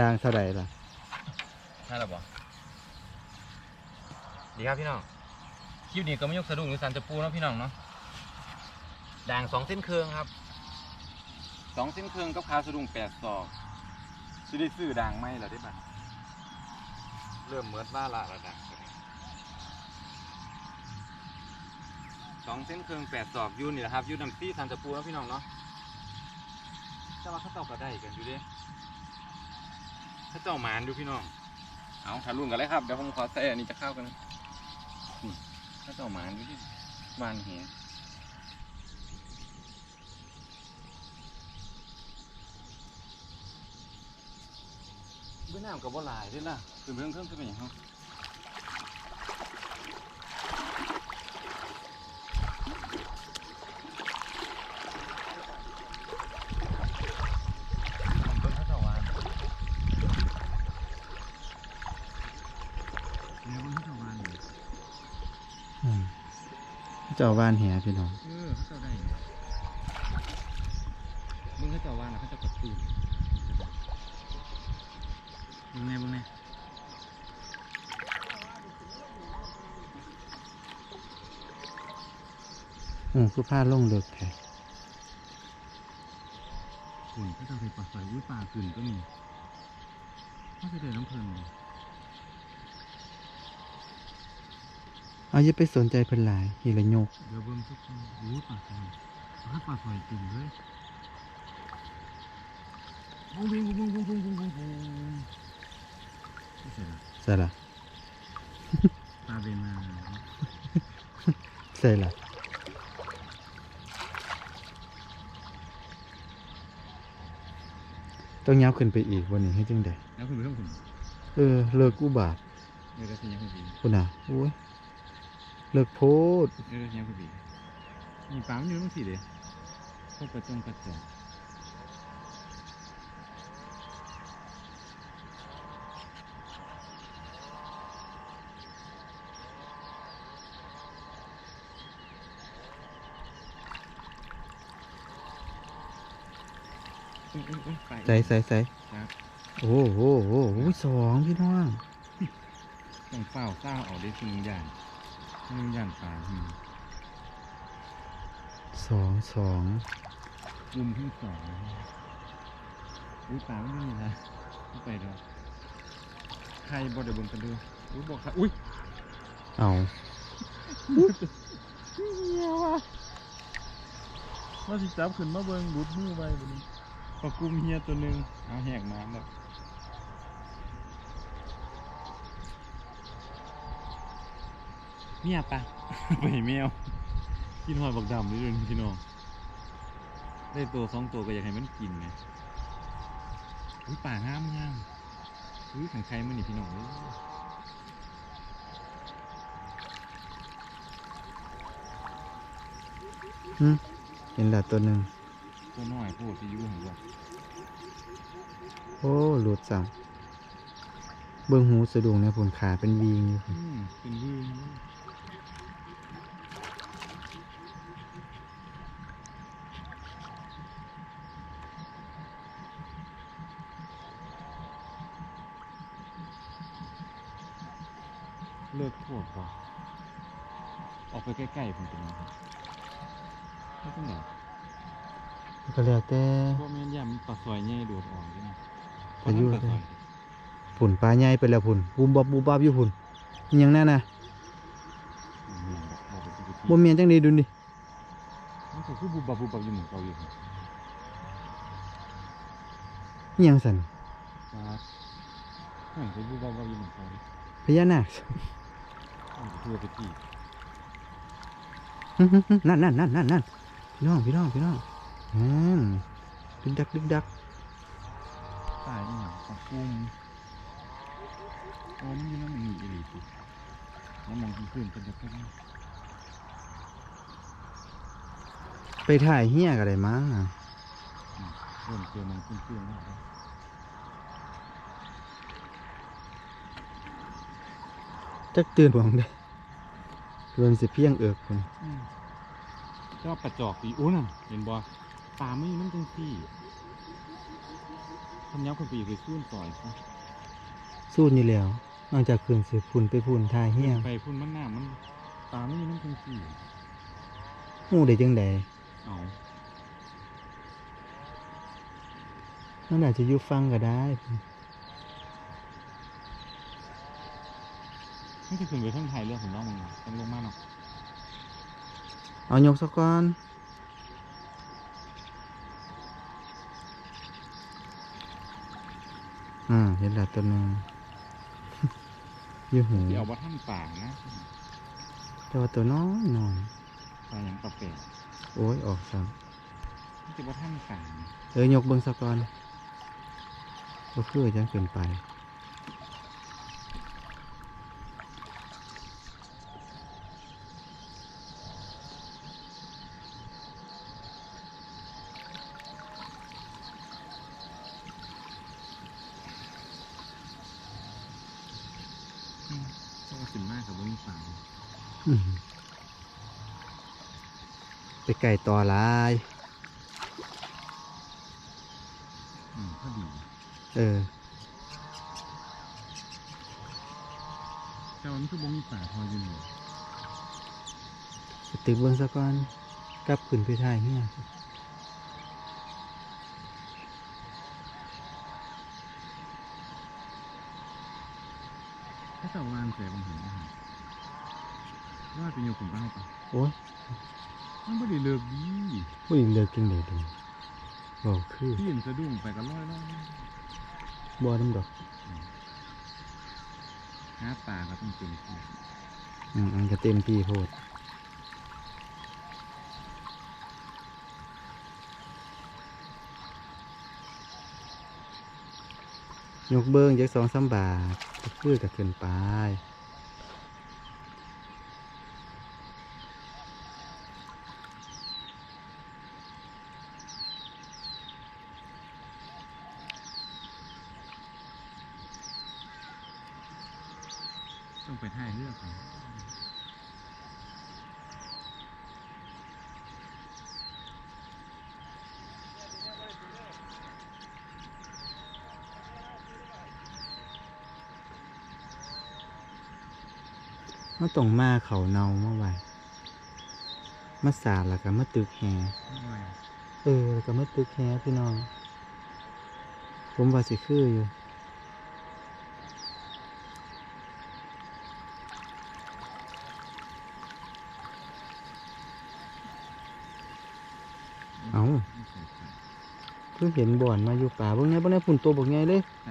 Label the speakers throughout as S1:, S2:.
S1: ด่างเท่าไหร่ล่ะ
S2: ใช่หรอปะดีครับพี่น้อง คลิปนี้ก็ไม่ยกสะดุ้งหรือสันจะปูเนาะพี่น้องเนาะด่างสองเส้นเครืองครับ สองเส้นเครืองกับคาสะดุ้งแปดศอกสิได้ซื้อด่างไหมเหรอได้บัดเริ่มเมิดล่าละระดังสองเส้นเครืองแปดศอกอยูนี่แหละครับอยูน้ำซี่สันจะปูเนาะพี่น้องเนาะแต่ว่าเขาเจ้าก็ได้กันอยู่เดิ เขาเจ้าหมานดูพี่น้อง เอาทารุ่นกันเลยครับ เดี๋ยวผมขอใส่อันนี้จะเข้ากันนี่ถ้าเจ้าหมานดูดิวานแหเบื้องน้ำกับว่าลายด้วยนะคือเบื้องเครื่องคือเป็นอย่างไร จ้าบ้าน
S1: แหพี่น้อง
S2: เออเขาเจ้าได้มึงเขาเจ้าว่านะเขาเจ้ากดตื่นมึงไงมึงไง
S1: อืมคือผ้าลงเลิกแท้
S2: ขุนเขาเจ้าไปปลาใสอุ้ยปลาขึ้นก็มีเขาจะเดินน้ำเพลินเลย
S1: เอาอย่าไปสนใจเพิ่นหลายนี่ละโยก
S2: เดี๋ยวเบิ้งทุกคนอุ้ยปลาใสปลาปลาใสจริงเลยวุ้งวิ่งวุ้งวุ้งวุ้งวุ้งวุ้งวุ้งไม่ใช่ละ
S1: ใส่ละ
S2: ปลาเบนา
S1: ใส่ละต้องยับขึ้นไปอีกวันนี้ให้จังได
S2: แล้วคุณไปต้องคุณ
S1: เออเลิกอุบาท
S2: เดี๋ยวเราจะยังคุณบี
S1: คุณน่ะโอ้ย เลิกโพด
S2: เดี๋ยวเราจะยังคุณบีมีปลามันอยู่ตรงสี่เลยพวกกระจงกระจอกอุ้ยอุ้ยอุ้ยไป
S1: ใส่ใส่ใส่
S2: ครับ
S1: โอ้โหโอ้โหสองพี่น้อง
S2: ต้องเฝ้าเฝ้าเอาได้คือหนึ่งอย่าง หนึ่งอย่างปลาอืม
S1: สองสอง
S2: กลุ่มที่สองอุ้ยปลาไม่มีนะไม่ไปดอกใครบอดเดี๋ยวเบิ่งกันดูอุ้ยบอกค่ะอุ้ย
S1: เอา
S2: เฮียว่ะว่าสิจับขึ้นมาเบิ่งหลุดมือไปบ่นี้ปลากุมเฮียตัวหนึ่งเอาแหกน้ำแบบ เมียปะ ไปแมวกินหอยบักดำด้วยเด้วยพี่น้องได้ตัวสองตัวก็อยากให้มันกินไงอุ้ยป่างามงามอุ้ยขังใครมันนี่พี่น้องเอ้ย
S1: หึเห็นและตัวหนึ่ง
S2: ตัวน้อยพูดที่อยู่หัว
S1: โอ้หลุดสั่งเบิ่งหูสะดุ้งเนี่ยผลขาเป็นวีงอยู่
S2: อืมเป็นวืนเลิกพวกว่ะออก ไปใกล้ๆผมเป็นไงครับไม่ต้องไหน
S1: ก็แล้วแต่
S2: พวกแม่นยามมันปลาซอยใหญ่โดดออกใช่ไหม
S1: อายุ
S2: ปลาซอย
S1: ผุ่นปลาใหญ่ไปแล้วผุ่นบูมบับบูมบับอยู่ผุ่นอิหยังแน่น่ะ
S2: อืมเอาไปที่
S1: บ่เมียนจังนี้ดูดิ
S2: มันก็คือบุบบับบุบบับอยู่เหมือนเก่าอยู่ครับ
S1: อิหยังสั่น
S2: ครับมันก็บุบบับบุบบับอยู่เหมือนเก่าอยู่
S1: พญานาค
S2: มันก็ทั่วไปที่
S1: หึหึหึ นั่นนั่นนั่นนั่นนั่นพี่น้องพี่น้องพี่น้องอืมดึกดักดึกดัก
S2: ตายนี่หยังปลากุ้งโอ้มันอยู่นั่นมันหนีอีหลีสิแล้วมองขึ้นๆเป็นแบบนี้
S1: ไปถ่ายเฮียกันได้มั้ง
S2: เริ่มเจอมันขึ้นๆแล้วครับ
S1: จักตื่นหวังได้ เรื่องสิเพียงเอิกคน
S2: อืมก็ปลาจอกสีโอ้นั่นเห็นบ่ปลาไม่มันจังซี่ทำยับคนไปอยู่ไปสู้ต่อยซะ
S1: สู้อยู่แล้ว นอกจากคืนสืบพุ่นไปพุ่นทายเฮี้ยง
S2: ไปพุ่นมันหน้ามันตาไม่มีน้ำคงขี่
S1: หูได้จังใด
S2: เอา
S1: มันอาจจะอยู่ฟังก็ได้
S2: ไม่จะขึ้นไปเทั้งไทยเรื่องผมน้องมึงต้องลงมาเนาะ
S1: เอายกซะก่อน อ่า เห็นแล้วตัวหนึงอยู่หู
S2: ที่เอาว่าท่านป่างนะ
S1: แต่ว่าตัวน้อยน้อย
S2: ปลาอย่างปลาเป็ด
S1: โอ้ย ออกซ้
S2: ที่จะว่าท่านป่างำ
S1: เอ้ยยกเบิ้งซะก่อนก็คือจังเกินไป
S2: ต้องขึ้น มากกับว่ามีป่าง
S1: อื้อหือไปไก่ต่อหลาย
S2: อืมพอดี
S1: เออ
S2: แต่ว่ามันคือบ่มีป่าพออยู่นี่
S1: ไปตึกเบิ้งซะก่อนกลับขึ้นไปท่ายเนี่ย
S2: ถ้าจะวางใส่บางหันอาหาร ว่าเป็นโยกุ่มบ้าปะ
S1: โอ้ย
S2: มันไม่ได้เลิกดี
S1: ผู้หญิงเลิกกินเลยดูบอกคือ
S2: ที่เห็นสะดุ้งไปก็ร้อยร้อย
S1: บ่น้ำดอก
S2: หาป่าก็ต้องเต็มที่
S1: อืมอันก็เต็มที่โพดยกเบิ้งจักสองสามบาทก็คือกับเกินไป
S2: ต้องไปท่ายเลือกก่อน
S1: เขา ต้องมาเขาเนามาไว้มาสาดแล้วก็มาตึกแห
S2: ไม่ไหว
S1: เออแล้วก็มาตึกแหพี่น้อง ผมว่าสิคืออยู่เอ้า
S2: ไม่ใส่ใส่
S1: เพิ่งเห็นบ่อนมาอยู่ป่าเบิ่งไงบ่ได้พุ่นตัวบอกไงเลย
S2: ไหน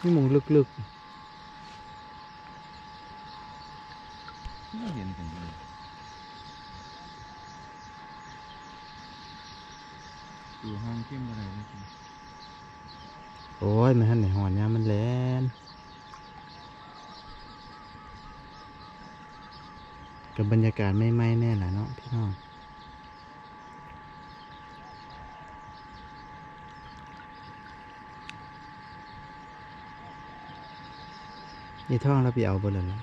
S1: นี่หมองลึก
S2: ไม่เห็นกันเลยอยู่ห้องเข้มอะไรเลยสิ
S1: ๆ โอ้ยมันหันไหนหอนยามมันแลนกับบรรยากาศไม่ไหม่ๆแน่ล่ะเนาะพี่น้องนี่ท่องเราไปเอาบ่เลยล่ะ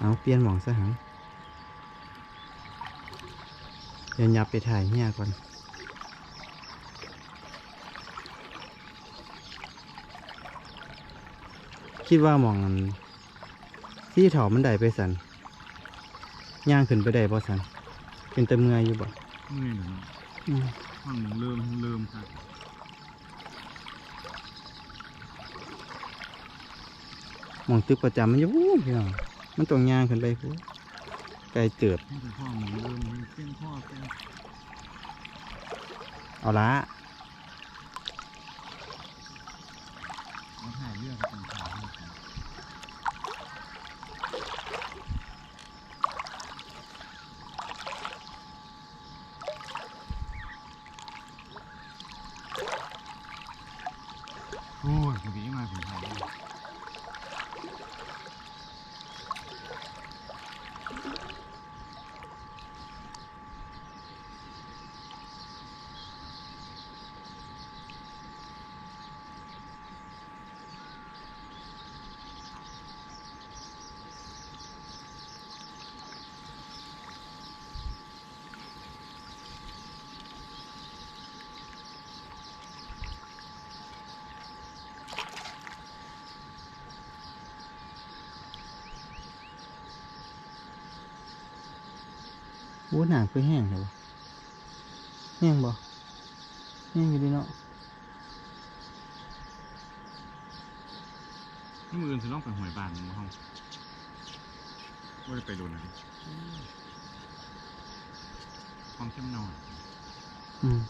S1: เอาเปลี่ยนหมองซะหังเดี๋ยวยับไปถ่ายเฮียก่อน คิดว่าหมองอันที่ถอมันได้ไปสันย่างขึ้นไปได้บ่สันเป็นตะเมื่อยอยู่บ่
S2: นี่เหรอ
S1: อืม
S2: ห้องหนึ่งเริ่มเริ่มครับ
S1: หมองตึกประจำมันอยู่วู้พี่น้องมันต้องย่างขึ้นไปพู้ไกลเติบ
S2: ให้เป็นห้องหนึ่งเริ่มเส้นพ่อเส้น
S1: เอาละ
S2: มาถ่ายเรื่องกันถ่ายเรื่องกันโอ้ยคุณพี่มาถึงไทยแล้ว
S1: อ โอ้หนาคือแห้งเลยวะแห้งบ่แห้งอยู่ดีเนาะ
S2: นี่มืออื่นสิลองไปหวยบ้านมาห้องว่าจะไปโดนอะไรความเข้มนอน
S1: อืม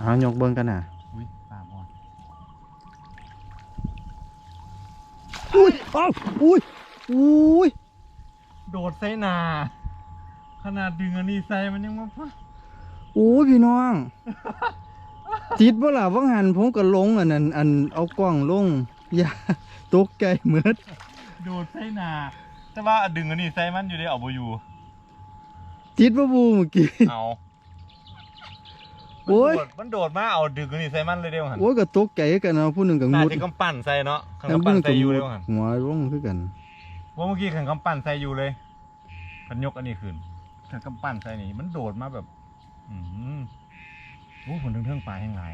S1: เอายกเบิ้งกันน่ะ
S2: อุ้ยปลาบอด
S1: อุ้ยเอ้าอุ้ยอุ้ย
S2: โดดใส่หนา ขนาดดึงอันนี้ใส่มันยังมาพะ
S1: โอ้ยพี่น้อง ติดบ่ล่ะว่างหันผมก็ลงอันนั้นอันเอากล้องลง อย่าตกใจเหมือด
S2: โดดใส่หนา แต่ว่าดึงอันนี้ใส่มันอยู่ได้เอาบ่อยู่
S1: ติดบ่บูเมื่อกี้
S2: เอา
S1: โอ้ย
S2: มันโดดมาเอาดึงอันนี้ใส่มันเลยเดียวหัน
S1: โอ้ยก็ตกใจกันเนาะผู้หนึงก็
S2: น่างุ
S1: ด
S2: จะกำปั้นใส่เนาะขัน
S1: แล้ว
S2: กำ
S1: ผู้
S2: ปั้
S1: ห
S2: น
S1: นึง
S2: ใส่
S1: ก็
S2: อยู่
S1: มุ
S2: เล
S1: ด
S2: ยหัน
S1: หัวลงคือกัน
S2: ว่าเมื่อกี้ขันกำปั้นใส่อยู่เลยขันยกอันนี้ขึ้นขันกำปั้นใส่นี่มันโดดมาแบบ อืมโอ้ผลถึงเทิงปลาแห้งไร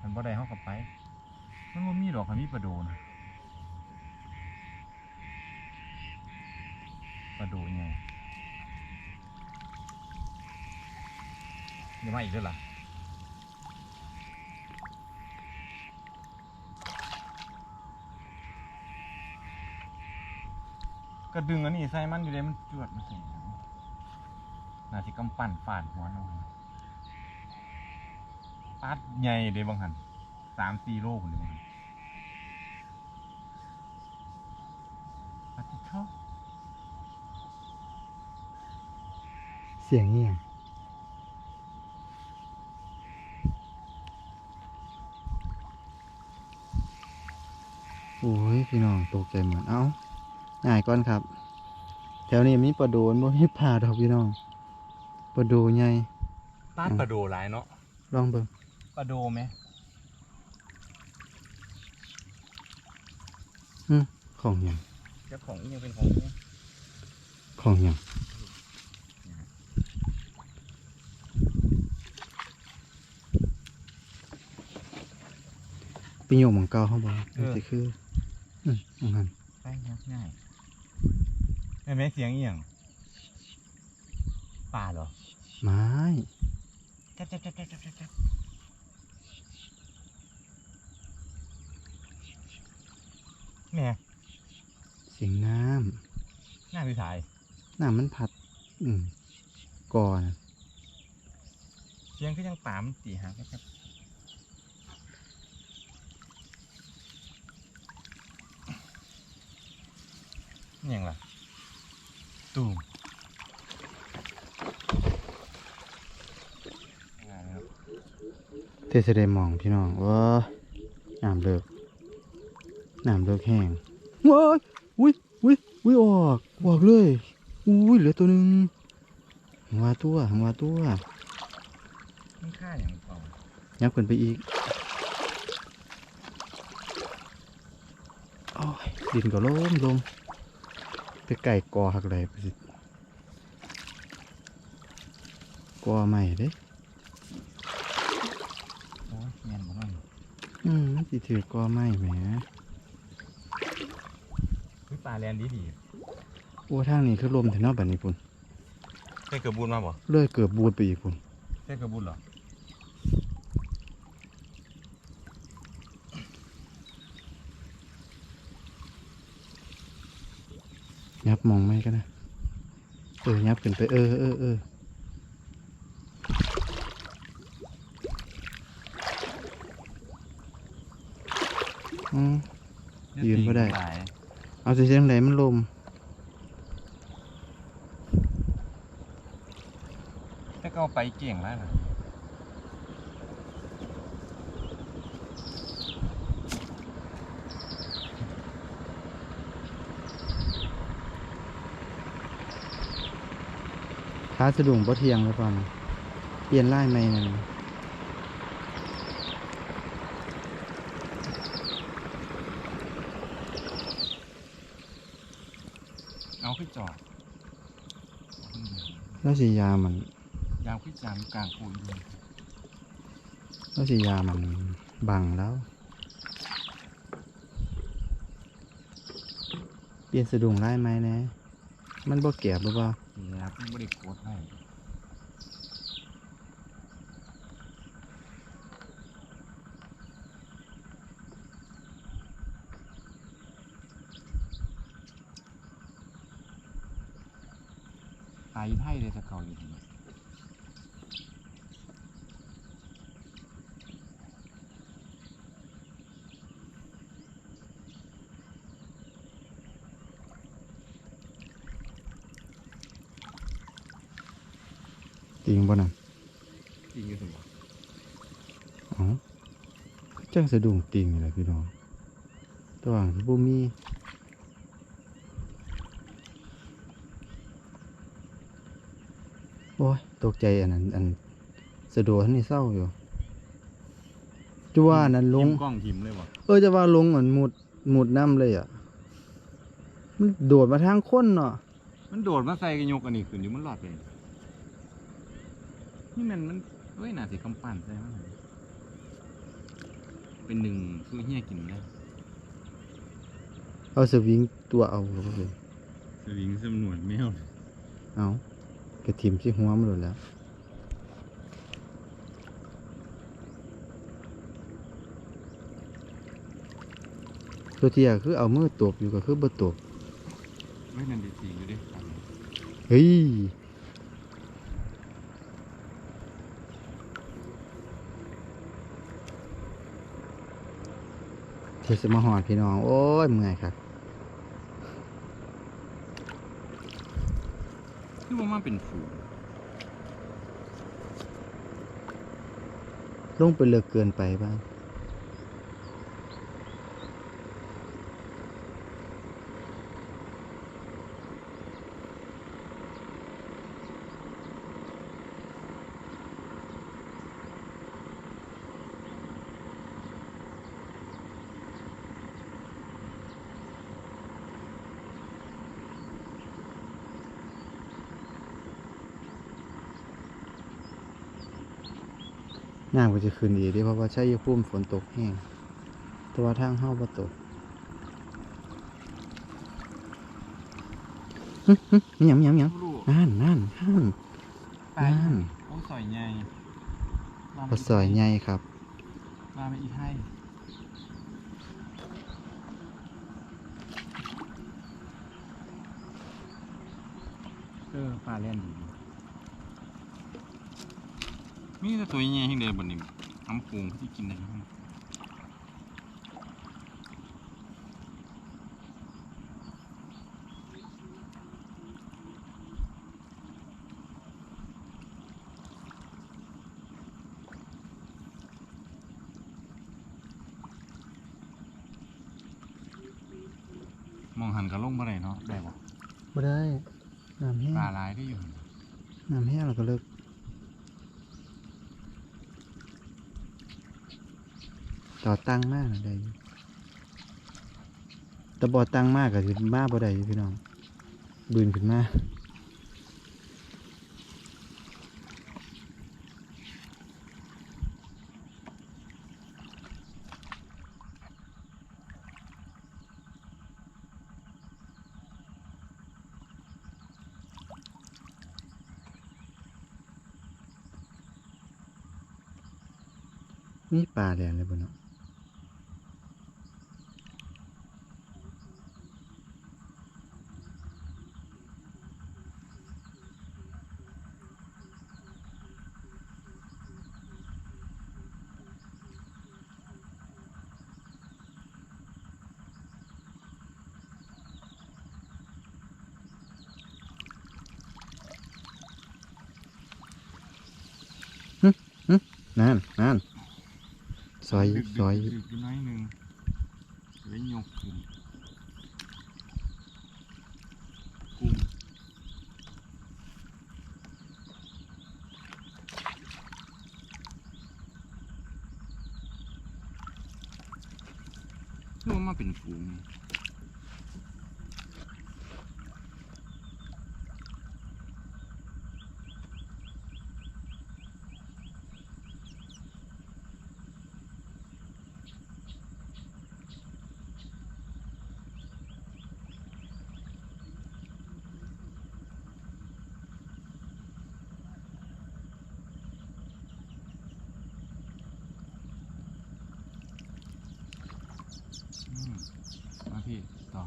S2: มันบ่ได้เข้ากับไป มันว่ามีดอกมันมีปลาโดนะปลาโดยังไงเดี๋ยวมาอีกด้วยล่ะ ก็ดึงอันนี้ใส่มันอยู่เลยมันจวดมาสินาทีกำปั้นฟาดหัวน้องปัดใหญ่เลยบางหันสามสี่โลคนเลยบางหันปัดที่อบ
S1: เสียงเงียโอ้ย พี่น้องตกใจเหมือนเอ้า ง่ายก่อนครับ แถวนี้มีปลาโดนบ่มีปลาดอกพี่น้องปลาโดใหญ่
S2: ป้านปลาโดหลายเนาะ
S1: ลองเบิ่ง
S2: ปลาโดไหม
S1: ของหยัง
S2: เจ้าของอียังเป็นของอี
S1: ของหยังปีโยกหมังเก่าเขาบอกนี่สิคืออืมอันนั้น
S2: ใช่ง่ายเห็นไหมเสียงอีหยังปลาเหรอ
S1: ไม้
S2: จับจับจับจับจับจับจับแหม่
S1: เสียงน้
S2: หน้าพี่สายำ
S1: น้ำมันพัด อืมก่อน
S2: เสียงก็ยังป่ามันตีหางครับนี่ยังล่ะ ตูม
S1: เทศได้มองพี่น้องว่าน้ำเลิกน้ำเลิกแห้งว้ายอุ้ยอุ้ยอุ้ยออกออกเลยอุ้ยเหลือตัวหนึ่งหัวตัวหัวตัว
S2: มันค่าอย่างเปล่า
S1: ยับขึ้นไปอีกโอ้ยดินก็ล้มลม ไปไก่กอหักไหลไปสิกอใหม่เด้
S2: โอ้ยแมนบ่นั่น
S1: อืมมันสิถือกอใหม่แหม
S2: คือปลาแลนดีดี
S1: โอ้ทางนี้คือลมแถวนอกแบบนี้พุ่น
S2: ได้เกือบบุญมาบ่
S1: เลื่อยเกือบบูดไปอีกพุ่น
S2: ได้เกือบบุญเหรอ
S1: บมองไม่กันะ เออยับขึ้นไป เออเออเออยืนบ่ได้ เอาเสียงไหนมันลม
S2: แต่ก็เอาไปเก่งแล้วนะ
S1: ขาสะดุ้งบ่เทียงแล้วก่อนเปลี่ยนไล่ไม่นั่น
S2: เอาขึ้นจอดอืม
S1: แล้วสียามัน
S2: ยาวขึ้นจามกลางปูนเลย
S1: แล้วสียามันบังแล้ว เปลี่ยนสะดุ้งไล่ไหมแนะมันบ่แก็บหรือเปล่า
S2: นี่ครับ ไม่ได้โคตรให้ตายไทยเลยจะเกาอยู่ที่นี่
S1: จริงบ่นั่น
S2: จริงอยู่ถึง
S1: อ๋อจังสะดุ้งติงนี่แหละพี่น้องแตัวางที่บ่มีโอ้ยตกใจอันนั้นอันสะดวกนี่เศร้าอยู่จะว่าอันนั้นลง
S2: กล้องหิมเลยวะ
S1: เออจะว่าลงเหมือนหมุดหมุดน้ำเลยอะ มันโดดมาทางคนเนาะ
S2: มันโดดมาใส่กระยกอันนี้ขึ้นอยู่มันหลอดเลย นี่มันมันเฮ้ยน่าสิคำปั่นใช่ไหมนเป็นหนึ่งคือเฮียกินได้
S1: เอาสวิงตัวเอาเข้าไป
S2: สวิงสำนวนแมว
S1: เอากระถิ่มที่หัวมันหมดแล้วตัวเทียคือเอามือตบอยู่ก็คือบ่ตบ
S2: เฮ้ยนั่นดีสีอยู่ดิ
S1: เฮ้ย เทสมาหอดพี่น้อง โอ้ยเมื่อยครับ
S2: คือว่ามันเป็นฝูง
S1: ลงไปเลือกเกินไปบ้าง น้ำก็จะขึ้นอีกเดิเพราะว่าใช้ยพุ่มฝนตกแห้งแต่ว่าทางเฮาบ่ตกหึหึหยังหยังหยัง
S2: ลูก
S1: นั่นนั่นนั่น
S2: ไป
S1: นั่น
S2: โอ้ซอยใหญ่
S1: ปลาซอยใหญ่ครับ
S2: มาไปอีกให้เออปลาเล่นดี มีแต่ตัวใหญ่ๆที่เดียวบนนี้น้ำปูงที่กินได้ไหมมองหันกับลงบ่ได้เนาะได้บ่
S1: บ่ได้น้ำแห้ง
S2: ปลาลายได้อยู่
S1: น้ำแห้งแล้วก็เลิกต่ อตั้งมากนะได้อยู่แต่บ่ตั้งมากก็สิมาบ่ได้อยู่พี่น้องบืนขึ้นมานี่ปลาแดงเลยบ่เนาะ นั่นนั่นซอย
S2: ดึกๆ
S1: ซอย
S2: ดึกๆอยู่น้อยหนึงแล้วยกขึ้นกุ้งนี่มันมาเป็นฝูง อืมมาพี่ต่อ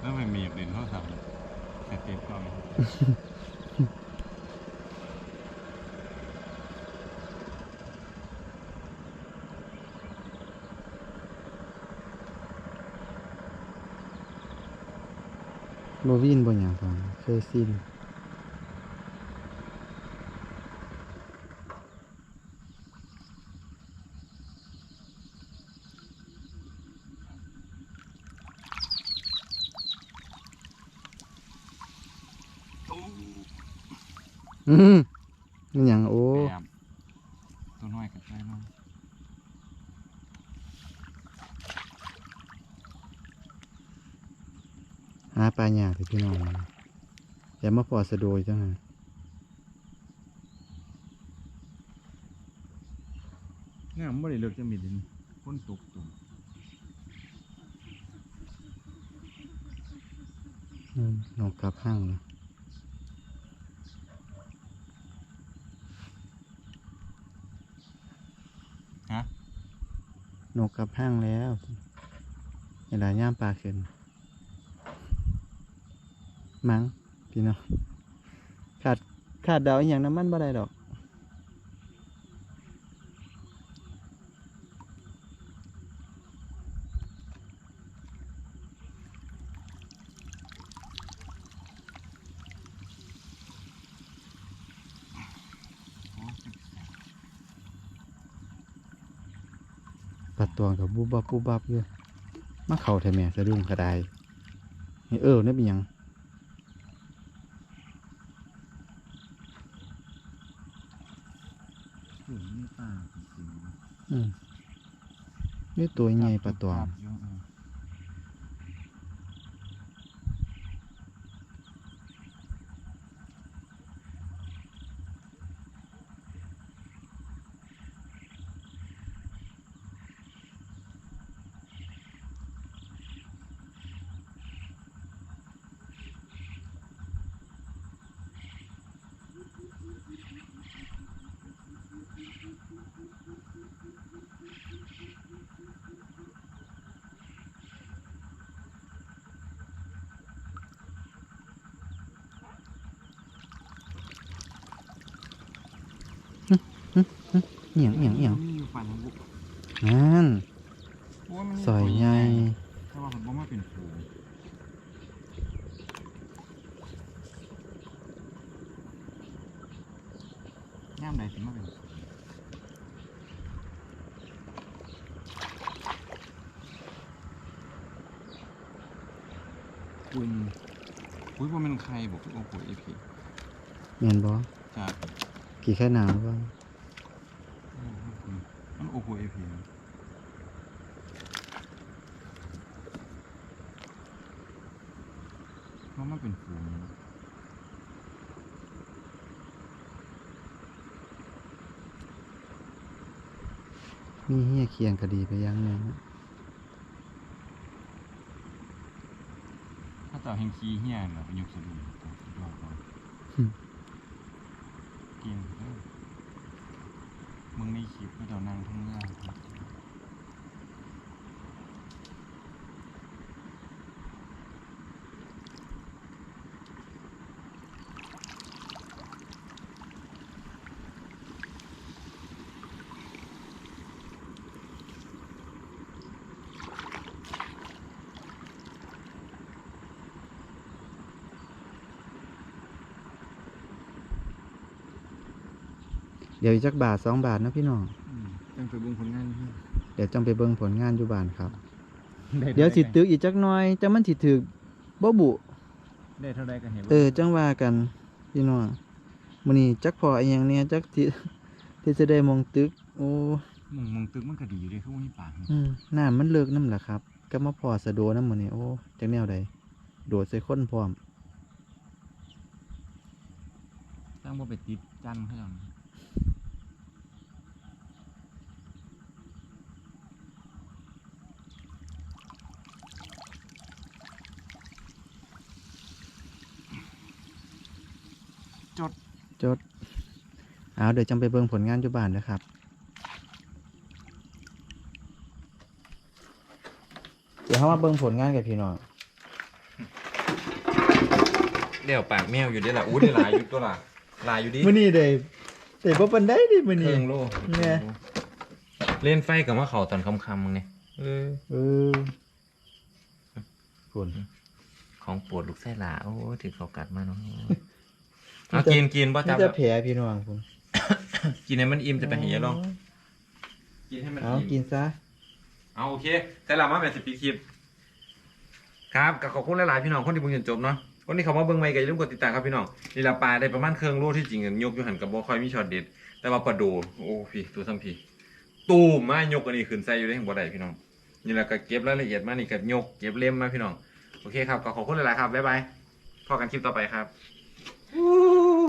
S2: แล้วไม่มีอย่างอื่นเขาทำแต่เต็มกล้อง
S1: บวินบ่อย่างฟังเคยซิน อืมมันหยังโอ้
S2: แบบ ตัวน้อยกับตัวน้อย
S1: หาปลาหยากที่พี่น้องอย่ามาปอดสะโดยจังฮะ
S2: เนี่ยมันไม่ได้เลือกจะมีดินพ้นตกตุ่ม
S1: อืมนกกลับห้างเลย
S2: ฮะ
S1: นกกลับห้างแล้วเวลาย่ามปลาขึ้น มั้งพี่น้องขาดขาดเดาอหย่างน้ำมันบ่ได้ดอก
S2: โอ้สิบแสน
S1: ปัดตวงกับบูบับบูบับอยู่มาเข่าแท้แม่สะดุ้งกระไดนี่เออนี่เป็นหยัง
S2: ถึงนี่ป่าจริงๆนะ
S1: อืมนี่ตัวใหญ่ปัดตวง
S2: จับ เอี
S1: ยงเหี่ยงเหี่ยง
S2: มีอยู่ฝั่งบุก
S1: นั่น
S2: โอ้ย
S1: ใหญ่
S2: แต่ว่ามันบ่มาเป็นฝูงย่ามใดถึงมาเป็นฝูงคุณอุ้ยว่ามันใครบอกโอ้โหเอพี
S1: เมียนบอ
S2: จาก
S1: กี่แค่หนาวบ้าง
S2: มันโอ้โหเอพีมันมาเป็นฝูง
S1: มีเฮียเคียงคดีไปยังไงนะ
S2: ถ้าเต่าแห่งขี้เหี้ยนเราไปยุกสะดุ้งตัวสุดยอดเลยกินมึงในคลิปก็เดี๋ยวนั่งทั้งเรื่อง
S1: เดี๋ยวอีกจักบาทสองบาทนะพี่น้อง
S2: ตั้งไปเบิ่งผลงานพี่
S1: เดี๋ยวจังไปเบิ่งผลงานอยู่บ้านครับ
S2: ได้
S1: เดี๋ยวสิตึกอีกจักหน่อยจังมันสิถึกบ่บุ
S2: ได้เท่าใดกันเห็น
S1: เออจังว่ากันพี่น้องมื้อนี้จักพออีหยังเนี่ยจักที่ที่จะได้มองตึก โอ้
S2: มึงมึงตึกมันก็ดีอยู่เด้คือว่ามีปาก
S1: อืมน้ำมันเลิกน้ำล่ะครับ ก็มาพอสะโดน้ำมื้อนี้โอ้จักแนวใดโดดใส่คนพร้อม
S2: ตั้งว่าไปติดจันเขาจังจด
S1: จดเอาเดี๋ยวจังไปเบิ่งผลงานอยู่บ้านนะครับเดี๋ยวเฮามาเบิ่งผลงานกับพี่น้อง
S2: เดี๋ยวปากแมวอยู่เด้ล่ะอู้ได้หลายอยู่ตัวล่ะหลายอยู่ดิ
S1: มื้อนี้ได้ได้บ่ปานใดดิมื้อ
S2: เค
S1: นี้
S2: รื่องโล
S1: เนี่ย
S2: เล่นไฟกับว่าเขาตอนคำคำๆมึงเนี่ยเออ
S1: เออคุณ
S2: ของโปวดลูกไส้หลาโอ้ถือเขากัดมาเนาะ เอากินกินป่ะ
S1: นี่
S2: จับ
S1: จะแผลพี่น้องคุณ
S2: กินให้มันอิ่มจะไปเหียลอง กินให้มัน
S1: เอา
S2: อิ่ม
S1: กินซะ
S2: เอาโอเคแต่ละมาแบบสิบปีคลิป ครับกับขอบคุณหลายๆพี่น้องคนที่เพิ่งจนจบเนาะคนที่เขามาเบิ่งใหม่ก็อย่าลืมกดติดตามครับพี่น้องนี่ละปลาได้ประมาณเครื่องโลที่จริงอะยกอยู่หันกับบ่ค่อยมีช็อตเด็ดแต่ว่าปลาโดูโอ้พี่ตัวซ้ำพี่ตูมมายกอันนี้ขึ้นใส่อยู่ได้บ่ได้พี่น้องนี่แหละก็เก็บรายละเอียดมานี่ก็ยกเก็บเล่มมาพี่น้อง โอเคครับก็ขอบคุณหลายๆครับบ๊ายบายพอกันคลิปต่อไปครับ Woo!